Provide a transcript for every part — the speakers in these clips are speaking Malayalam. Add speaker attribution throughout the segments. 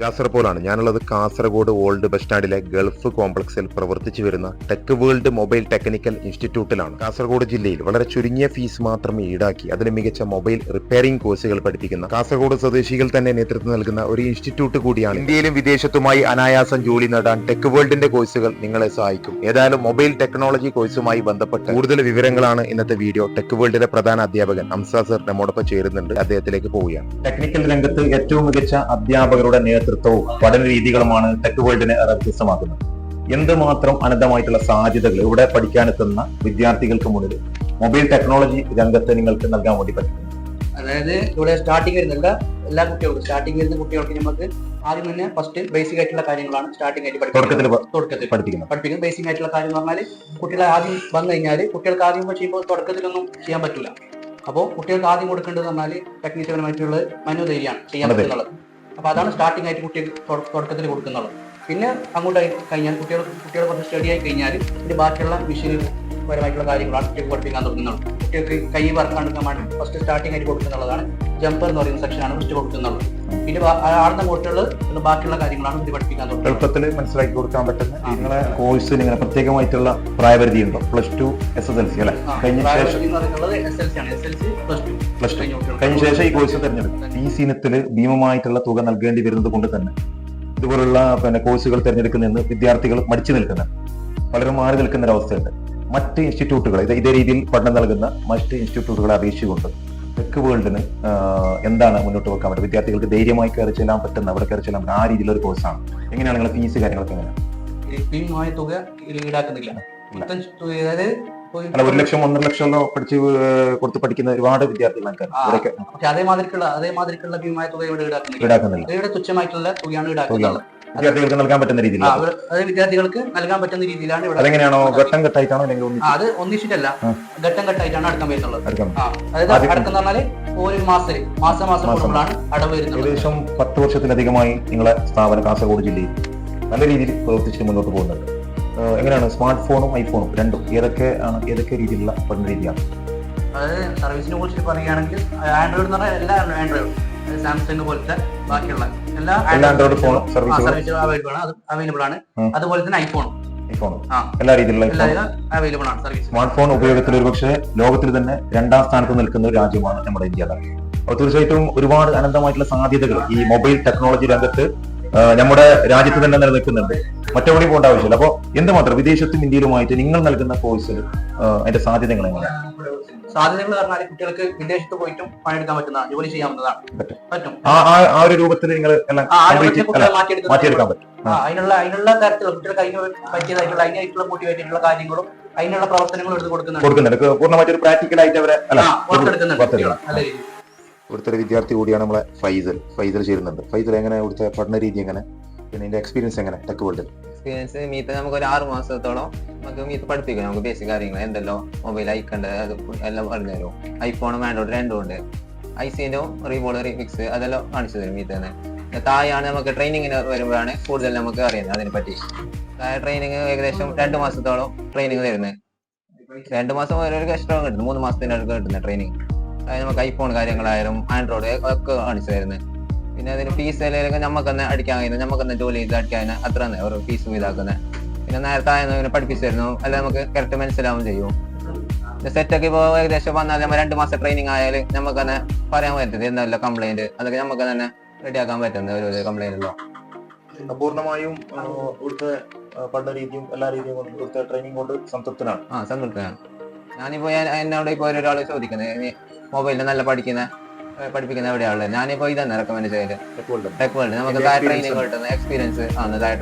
Speaker 1: ജാസർപോലാണ് ഞാനുള്ളത് കാസർഗോഡ് ഓൾഡ് ബസ് സ്റ്റാൻഡിലെ ഗൾഫ് കോംപ്ലക്സിൽ പ്രവർത്തിച്ചു വരുന്ന ടെക് വേൾഡ് മൊബൈൽ ടെക്നിക്കൽ ഇൻസ്റ്റിറ്റ്യൂട്ടിലാണ് കാസർഗോഡ് ജില്ലയിൽ വളരെ ചുരുങ്ങിയ ഫീസ് മാത്രം ഈടാക്കി അതിന് മികച്ച മൊബൈൽ റിപ്പയറിംഗ് കോഴ്സുകൾ പഠിപ്പിക്കുന്ന കാസർഗോഡ് സ്വദേശികൾ തന്നെ നേതൃത്വം നൽകുന്ന ഒരു ഇൻസ്റ്റിറ്റ്യൂട്ട് കൂടിയാണ്. ഇന്ത്യയിലും വിദേശത്തുമായി അനായാസം ജോലി നേടാൻ ടെക് വേൾഡിന്റെ കോഴ്സുകൾ നിങ്ങളെ സഹായിക്കും. ഏതായാലും മൊബൈൽ ടെക്നോളജി കോഴ്സുമായി ബന്ധപ്പെട്ട് കൂടുതൽ വിവരങ്ങളാണ് ഇന്നത്തെ വീഡിയോ ടെക് വേൾഡിലെ പ്രധാന അധ്യാപകൻ ഹംസാ സർ നമ്മോടൊപ്പം ചേരുന്നുണ്ട്. അദ്ദേഹത്തിലേക്ക് പോവുകയാണ്. ടെക്നിക്കൽ രംഗത്ത് ഏറ്റവും മികച്ച അധ്യാപകരുടെ നേതൃത്വവും പഠന രീതികളുമാണ് ടെക് വേൾഡിനെ ഏറെ വ്യത്യസ്തമാക്കുന്നത്. എന്തുമാത്രം അനന്തമായിട്ടുള്ള സാധ്യതകൾ ഇവിടെ പഠിക്കാനെത്തുന്ന വിദ്യാർത്ഥികൾക്ക് മുന്നിൽ മൊബൈൽ ടെക്നോളജി രംഗത്ത് നിങ്ങൾക്ക് നൽകാൻ വേണ്ടി പറ്റും.
Speaker 2: അതായത് ഇവിടെ സ്റ്റാർട്ടിങ് വരുന്നില്ല. എല്ലാ കുട്ടികൾക്കും സ്റ്റാർട്ടിങ് വരുന്ന കുട്ടികൾക്ക് നമുക്ക് ആദ്യം തന്നെ ഫസ്റ്റ് ബേസിക് ആയിട്ടുള്ള കാര്യങ്ങളാണ് സ്റ്റാർട്ടിംഗ് ആയിട്ട്
Speaker 1: തുടക്കത്തിൽ
Speaker 2: പഠിക്കുന്നത്
Speaker 1: പ-
Speaker 2: തുടക്കത്തിൽ
Speaker 1: പഠിപ്പിക്കുന്നത്.
Speaker 2: പഠിപ്പിക്കുന്നത് ബേസിക് ആയിട്ടുള്ള കാര്യം എന്ന് പറഞ്ഞാൽ കുട്ടികളെ ആദ്യം വന്നു കഴിഞ്ഞാൽ കുട്ടികൾക്ക് ആദ്യം ചെയ്യുമ്പോൾ തുടക്കത്തിലൊന്നും ചെയ്യാൻ പറ്റില്ല. അപ്പോൾ കുട്ടികൾക്ക് ആദ്യം കൊടുക്കേണ്ടത് പറഞ്ഞാൽ ടെക്നിക്കൽ ടെക്നീഷ്യപരമായിട്ടുള്ള മനോധൈര്യമാണ്. ചെയ്യാൻ
Speaker 1: അതെ.
Speaker 2: അപ്പോൾ അതാണ് സ്റ്റാർട്ടിംഗ് ആയിട്ട് കുട്ടികൾക്ക് തുട- തുടക്കത്തിൽ കൊടുക്കുന്നത്. പിന്നെ അങ്ങോട്ട് കഴിഞ്ഞാൽ കുട്ടികൾ കുട്ടികൾ കുറച്ച് സ്റ്റഡി ആയി കഴിഞ്ഞാൽ പിന്നെ ബാക്കിയുള്ള മെഷീൻ പരമായിട്ടുള്ള കാര്യങ്ങളാണ് കുട്ടികൾക്ക് പഠിപ്പിക്കാൻ തുടങ്ങുന്നത്. കുട്ടികൾക്ക് കൈ വറക്കാണ്ടിരിക്കാൻ വേണ്ടി ഫസ്റ്റ് സ്റ്റാർട്ടിംഗ് ആയിട്ട് കൊടുക്കുന്നുള്ളതാണ് ജമ്പർ എന്ന് പറയുന്ന സെക്ഷനാണ് ഫസ്റ്റ് കൊടുക്കുന്നത് പിന്നെ ആടുന്ന മോട്ടുകൾ ബാക്കിയുള്ള കാര്യങ്ങളാണ് ഇത് പഠിപ്പിക്കാൻ തുടങ്ങുന്നത്
Speaker 1: എളുപ്പത്തിൽ മനസ്സിലാക്കി കൊടുക്കാൻ പറ്റുന്ന നിങ്ങളെ കോഴ്സിന് ഇങ്ങനെ പ്രത്യേകമായിട്ടുള്ള പ്രായപരിധി ഉണ്ടോ? Plus two S S L C അല്ലെ? കഴിഞ്ഞ ശേഷം
Speaker 2: പ്ലസ് ടു കഴിഞ്ഞ
Speaker 1: ശേഷം ഈ കോഴ്സ് തിരഞ്ഞെടുക്കും. ഈ സീനത്തിൽ ഭീമമായിട്ടുള്ള തുക നൽകേണ്ടി വരുന്നത് കൊണ്ട് തന്നെ ഇതുപോലുള്ള പിന്നെ കോഴ്സുകൾ തിരഞ്ഞെടുക്കുന്നതിന് വിദ്യാർത്ഥികൾ മടിച്ചു നിൽക്കുന്ന വളരെ മാറി നിൽക്കുന്ന ഒരു അവസ്ഥയുണ്ട്. മറ്റ് ഇൻസ്റ്റിറ്റ്യൂട്ടുകൾ ഇതേ രീതിയിൽ പഠനം നൽകുന്ന മറ്റ് ഇൻസ്റ്റിറ്റ്യൂട്ടുകളെ അപേക്ഷിച്ചുകൊണ്ട് ടെക് വേൾഡിന് എന്താണ് മുന്നോട്ട് വെക്കാൻ പറ്റുക? വിദ്യാർത്ഥികൾക്ക് ധൈര്യമായി കയറി ചെല്ലാൻ പറ്റുന്ന അവിടെ കയറി ചെല്ലാൻ പറ്റുന്ന ആ രീതിയിലുള്ള ഒരു കോഴ്സാണ്. എങ്ങനെയാണ് നിങ്ങൾ ഫീസ് കാര്യങ്ങളൊക്കെ എങ്ങനെയാണ്?
Speaker 2: ഭീമമായ തുക ഈടാക്കുന്നില്ല. അതായത്
Speaker 1: അല്ല ഒരു ലക്ഷം ഒന്നര ലക്ഷം പഠിച്ച് കൊടുത്ത് പഠിക്കുന്ന ഒരുപാട്
Speaker 2: പക്ഷെ അതേമാതിരിക്കുള്ള അതേമാതിരിക്കുള്ള ഭീമമായ തുക ഇവിടെ ഈടാക്കുന്നില്ല. തുച്ഛമായിട്ടുള്ള തുകയാണ് ഈടാക്കുന്നത്.
Speaker 1: വിദ്യാർത്ഥികൾക്ക് നൽകാൻ പറ്റുന്ന രീതിയിൽ.
Speaker 2: അത് വിദ്യാർത്ഥികൾക്ക് നൽകാൻ പറ്റുന്ന രീതിയിലാണ് ഇവിടെ
Speaker 1: അതെങ്ങനെയാണോ? ഘട്ടം ഘട്ടമായിട്ടാണോ അല്ലെങ്കിൽ
Speaker 2: അത് ഒന്നിച്ചിട്ടല്ല. ഘട്ടം ഘട്ടമായിട്ടാണ് അടക്കം വരുന്നുള്ളത്. അതായത് പറഞ്ഞാൽ ഒരു മാസത്തിൽ മാസം മാസം.
Speaker 1: മാസം.
Speaker 2: കൂടുമ്പോഴാണ് അടവ് വരുന്നത്
Speaker 1: ഏകദേശം പത്ത് വർഷത്തിലധികമായി നിങ്ങളെ സ്ഥാപനം കാസർഗോഡ് ജില്ലയിൽ നല്ല രീതിയിൽ പ്രവർത്തിച്ച് മുന്നോട്ട് പോകുന്നുണ്ട്. എങ്ങനെയാണ്? സ്മാർട്ട് ഫോണും ഐഫോണും രണ്ടും ഏതൊക്കെ ആണ്? ഏതൊക്കെ രീതിയിലുള്ള പഠന രീതിയാണ്?
Speaker 2: അതായത് സർവീസിനെ കുറിച്ച് പറയുകയാണെങ്കിൽ ആൻഡ്രോയിഡ് എന്ന് പറഞ്ഞാൽ എല്ലാ ആൻഡ്രോയിഡ് സാംസങ് പോലത്തെ ബാക്കിയുള്ള എല്ലാ
Speaker 1: എല്ലാ ആൻഡ്രോയിഡ് ഫോൺ സർവീസുകളും
Speaker 2: സർവീസ് അവൈലബിൾ ആണ്. അവൈലബിൾ. അതുപോലെ തന്നെ
Speaker 1: ഐഫോണും എല്ലാ രീതിയിലുള്ള ഐഫോൺ
Speaker 2: എല്ലാ അവൈലബിൾ ആണ് സർവീസ്
Speaker 1: സ്മാർട്ട് ഫോൺ ഉപയോഗത്തിൽ ഒരുപക്ഷെ ലോകത്തിൽ തന്നെ രണ്ടാം സ്ഥാനത്ത് നിൽക്കുന്ന ഒരു രാജ്യമാണ് നമ്മുടെ ഇന്ത്യ അപ്പോൾ തീർച്ചയായിട്ടും ഒരുപാട് അനന്തമായിട്ടുള്ള സാധ്യതകൾ ഈ മൊബൈൽ ടെക്നോളജി രംഗത്ത് നമ്മുടെ രാജ്യത്ത് തന്നെ നിലനിൽക്കുന്നുണ്ട്. മറ്റെവിടെയും പോകേണ്ട ആവശ്യമില്ല. അപ്പോൾ എന്തുമാത്രം വിദേശത്തും ഇന്ത്യയിലുമായിട്ട് നിങ്ങൾ നൽകുന്ന കോഴ്സിൽ അതിന്റെ സാധ്യതകൾ എങ്ങനെയാണ്?
Speaker 2: സാധ്യതകൾ പറഞ്ഞാൽ കുട്ടികൾക്ക് വിദേശത്ത് പോയിട്ടും പണിയെടുക്കാൻ പറ്റുന്ന ജോലി ചെയ്യാവുന്നതാണ്.
Speaker 1: പറ്റും. ആ ഒരു രൂപത്തിൽ നിങ്ങൾ മാറ്റിയെടുക്കാൻ പറ്റും.
Speaker 2: ആ, അതിനുള്ള അതിനുള്ള തരത്തിലുള്ള കുട്ടികൾക്ക് അതിന് പറ്റിയതായിട്ടുള്ള അതിനായിട്ടുള്ള മോട്ടിവേറ്റ് കാര്യങ്ങളും അതിനുള്ള പ്രവർത്തനങ്ങളും എടുത്ത് കൊടുക്കുന്നുണ്ട്.
Speaker 1: കൊടുക്കുന്നുണ്ട്. പൂർണമായിട്ട് ഒരു പ്രാക്ടിക്കൽ ആയിട്ട് അവരെ.
Speaker 2: നല്ല രീതിയിൽ.
Speaker 1: ഇവിടുത്തെ ഒരു വിദ്യാർത്ഥി കൂടിയാണ് നമ്മളെ ഫൈസൽ. ഫൈസൽ ചേരുന്നുണ്ട്. ഫൈസൽ എങ്ങനെ ഇവിടുത്തെ പഠന രീതി എങ്ങനെ? പിന്നെ എക്സ്പീരിയൻസ് എങ്ങനെ? ടെക് വേൾഡിൽ
Speaker 3: എക്സ്പീരിയൻസ് മീറ്റ് നമുക്ക് ഒരു ആറ് മാസത്തോളം നമുക്ക് മീത്ത് പഠിപ്പിക്കും നമുക്ക് ബേസിക് കാര്യങ്ങൾ എന്തെല്ലോ? മൊബൈൽ അയക്കേണ്ടത് അത് എല്ലാം പറഞ്ഞു തരും ഐഫോണും ആൻഡ്രോയിഡ് രണ്ടും ഉണ്ട് ഐ സിന്റെ റീബോൾ റീഫിക്സ് അതെല്ലാം കാണിച്ചു തരും മീത്ത് തന്നെ. തായാണ് നമുക്ക് ട്രെയിനിങ്ങിന് വരുമ്പോഴാണ് കൂടുതൽ നമുക്ക് അറിയുന്നത് അതിനെപ്പറ്റി. താഴെ ട്രെയിനിങ് ഏകദേശം രണ്ട് മാസത്തോളം ട്രെയിനിങ് തരുന്നത് രണ്ട് മാസം ഓരോ എക്സ്ട്രാ കിട്ടുന്നു. മൂന്ന് മാസത്തിന് അടുത്ത് കിട്ടുന്നത് ട്രെയിനിങ് അതായത് നമുക്ക് ഐഫോൺ കാര്യങ്ങളായാലും ആൻഡ്രോയിഡ് ഒക്കെ കാണിച്ചു തരുന്നത് പിന്നെ അതിന് ഫീസ് അല്ലെങ്കിൽ തന്നെ അടിക്കാൻ കഴിയുന്നത്. നമുക്ക് തന്നെ ജോലി ചെയ്ത് അടിക്കാൻ അത്ര ഒരു ഫീസും ഇതാക്കുന്നത് പിന്നെ നേരത്തെ ആയിരുന്നു പഠിപ്പിച്ചു തരുന്നു അല്ല നമുക്ക് കറക്റ്റ് മനസ്സിലാവും ചെയ്യും. സെറ്റൊക്കെ ഇപ്പോൾ ഏകദേശം വന്നാൽ നമ്മൾ രണ്ട് മാസം ട്രെയിനിങ് ആയാൽ നമുക്ക് തന്നെ പറയാൻ പറ്റുന്നത് എന്നല്ല കംപ്ലൈന്റ് അതൊക്കെ നമുക്ക് തന്നെ റെഡിയാക്കാൻ പറ്റുന്നത് ഒരു കംപ്ലൈന്റ് ഉള്ളൂ
Speaker 1: പൂർണമായും ആ, ഇവിടുത്തെ പഠന രീതിയും എല്ലാ രീതിയും ഇവിടുത്തെ ട്രെയിനിങ് കൊണ്ട് സംതൃപ്തനാണ്.
Speaker 3: ആ സംതൃപ്തനാണ്. ഞാനിപ്പോ എന്നോട് ഇപ്പോൾ ഒരാൾ ചോദിക്കുന്നത് മൊബൈലിൽ നല്ല പഠിക്കുന്ന പഠിപ്പിക്കുന്ന എവിടെയാണുള്ളത് ഞാനിപ്പോ ഇതന്നെ റെക്കമെൻഡ് ചെയ്യൽ?
Speaker 1: ടെക് വേൾഡ്
Speaker 3: നമുക്ക് ട്രെയിനിങ് കിട്ടുന്ന എക്സ്പീരിയൻസ് ആണ് താഴെ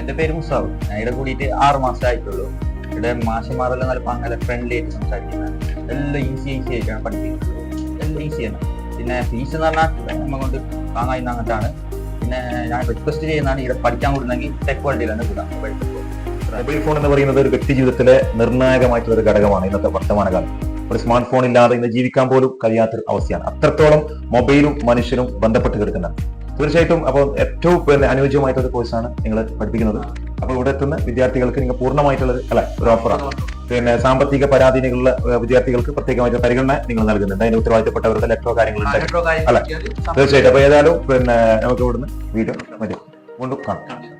Speaker 4: എന്റെ പേര് മുസാവ്. ഞാൻ ഇവിടെ കൂടിയിട്ട് ആറ് മാസം ആയിട്ടുള്ളൂ. ഇവിടെ മാഷന്മാരെല്ലാം നല്ല പങ്കല ഫ്രണ്ട്ലി ആയിട്ട് സംസാരിക്കുന്നത് എല്ലാം ഈസി ഈസി ആയിട്ടാണ് പഠിപ്പിക്കുന്നത്. എല്ലാം ഈസിയാണ് പിന്നെ ഫീസ് എന്ന് പറഞ്ഞാൽ നമ്മ കൊണ്ട് താങ്ങായി അങ്ങനത്താണ് പിന്നെ ഞാൻ റിക്വസ്റ്റ് ചെയ്യുന്നതാണ് ഇവിടെ പഠിക്കാൻ കൊടുക്കുന്നെങ്കിൽ ടെക് വേൾഡിലാണ് വിടാം. മൊബൈൽ
Speaker 1: ഫോൺ എന്ന് പറയുന്നത് ഒരു വ്യക്തി ജീവിതത്തിലെ നിർണായകമായിട്ടുള്ള ഒരു ഘടകമാണ് ഇന്നത്തെ വർത്തമാനകാലം ഒരു സ്മാർട്ട് ഫോൺ ഇല്ലാതെ ഇന്ന് ജീവിക്കാൻ പോലും കഴിയാത്തൊരു അവസ്ഥയാണ്. അത്രത്തോളം മൊബൈലും മനുഷ്യനും ബന്ധപ്പെട്ട് കിടക്കുന്നത് തീർച്ചയായിട്ടും അപ്പോൾ ഏറ്റവും പിന്നെ അനുയോജ്യമായിട്ടുള്ള ഒരു കോഴ്സാണ് നിങ്ങൾ പഠിപ്പിക്കുന്നത്. അപ്പോൾ ഇവിടെ എത്തുന്ന വിദ്യാർത്ഥികൾക്ക് നിങ്ങൾ പൂർണമായിട്ടുള്ള അല്ലെ ഒരു ഓഫറാണ് പിന്നെ സാമ്പത്തിക പരാധീനതകളുള്ള വിദ്യാർത്ഥികൾക്ക് പ്രത്യേകമായിട്ട് പരിഗണന നിങ്ങൾ നൽകുന്നുണ്ട്. അതിന് ഉത്തരവാദിത്തപ്പെട്ടവരുടെ ലെറ്ററോ കാര്യങ്ങളുണ്ട് അല്ലെ തീർച്ചയായിട്ടും. അപ്പോൾ ഏതായാലും പിന്നെ നമുക്ക് ഇവിടുന്ന് വീഡിയോ മതി. വീണ്ടും കാണാം.
Speaker 2: കാണാം.